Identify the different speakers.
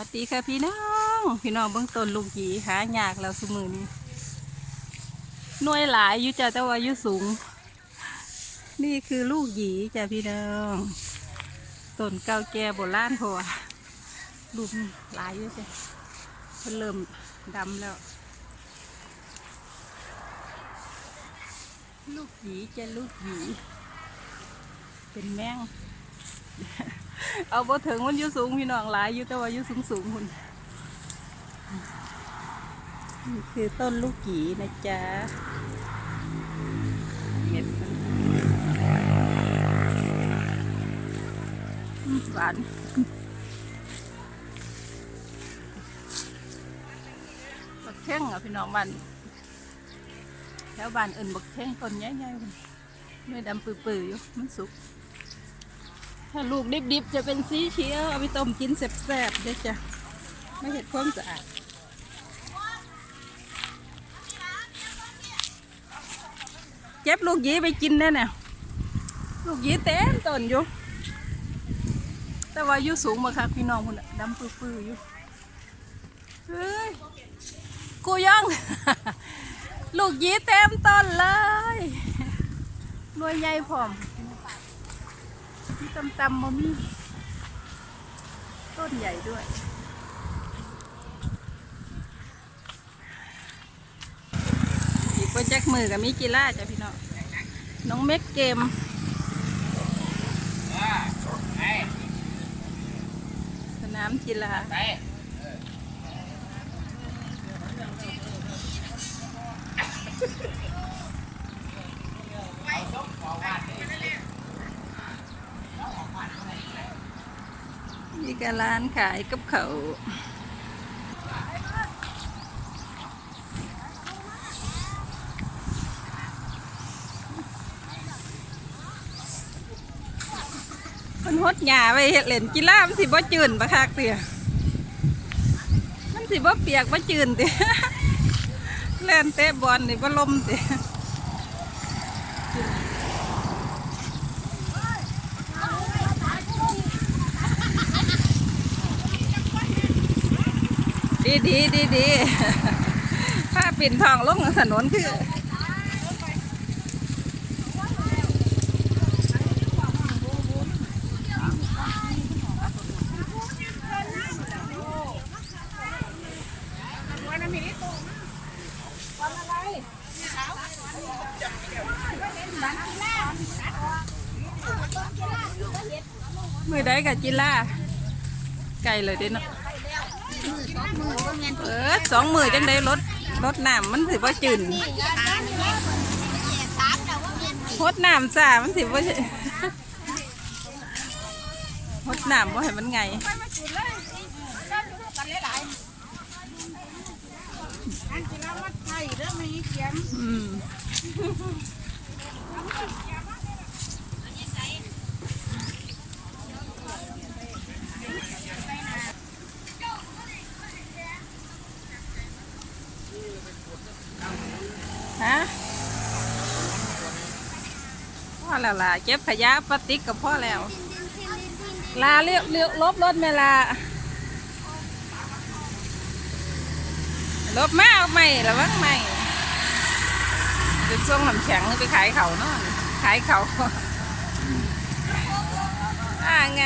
Speaker 1: วัสดีค่ะพี่น้อง พี่น้องเบื้องต้นลูกหยีหายากแล้วสมือนี้หน่วยหลายอยู่จ้ะแต่ว่ายู่สูง นี่คือลูกหยีจ้ะพี่น้องต้นเก่าแก่โบราณพอลูกหลายอยู่จ้ะเพิ่นเริ่มดำแล้ว ลูกหยีจ้ะลูกหยีเป็นแมง เอาบ่ถึงมันอยู่สูงพี่น้องหลายอยู่แต่ว่าอยู่สูงสูงคุณนี่คือต้นลูกหยีนะจ๊ะเห็ดมันอืมหวานบักเข่งอะพี่น้องบ้านแถวบ้านเอิญบักเข่งต้นใหญ่ๆพุ่นไม่ดำปื้อๆอยู่มันสุก ถ้าลูกดิบๆจะเป็นสีเขียวเอาไปต้มกินแซ่บๆเด้จ้ะไม่เห็ดความสะอาดเจ็บลูกยีไปกินแน่เนี่ยลูกยีเต็มต้นอยู่ แต่ว่าอยู่สูงมาครับพี่น้องคุณดำปื้อๆอยู่เฮ้ยกูยังลูกยีเต็มต้นเลยหน่วยใหญ่พร้อม มีตำตำมามีต้นใหญ่ด้วย อีกโปรเจกต์มือกับมิกิล่าจ้ะพี่น้อง น้องเม็กเกมสนามกีฬา มีกร้านขายกับเขาวมันหดหญ้าไปเฮ็ดเล่นกีฬามันสิบ่จืนปะคักเตี่ยมันสิบ่เปียกบ่จืนเตี่ยเล่นเตะบอลนี่บ่ลมเตี่ย ดีดีดีดีถ้าปิ่นทองลงถนนคือมือได้กับจิล่าไก่เลยเด้เนาะ เออสองมือจังได้รถรถน้ำมันสิบ่จืนรถน้ำจ้ามันสิบ่รถน้ำบ่ให้มันไงอืม อแล้วล่ะเก็บขยะพลาสติกกับพ่อแล้ว ลาเลี้ยวเลี้ยวลบรถเมลาลบมาเอาใหม่ระวังใหม่เป็นช่วงลำแข็งไปขายเขาเนาะขายเขาอ่าไง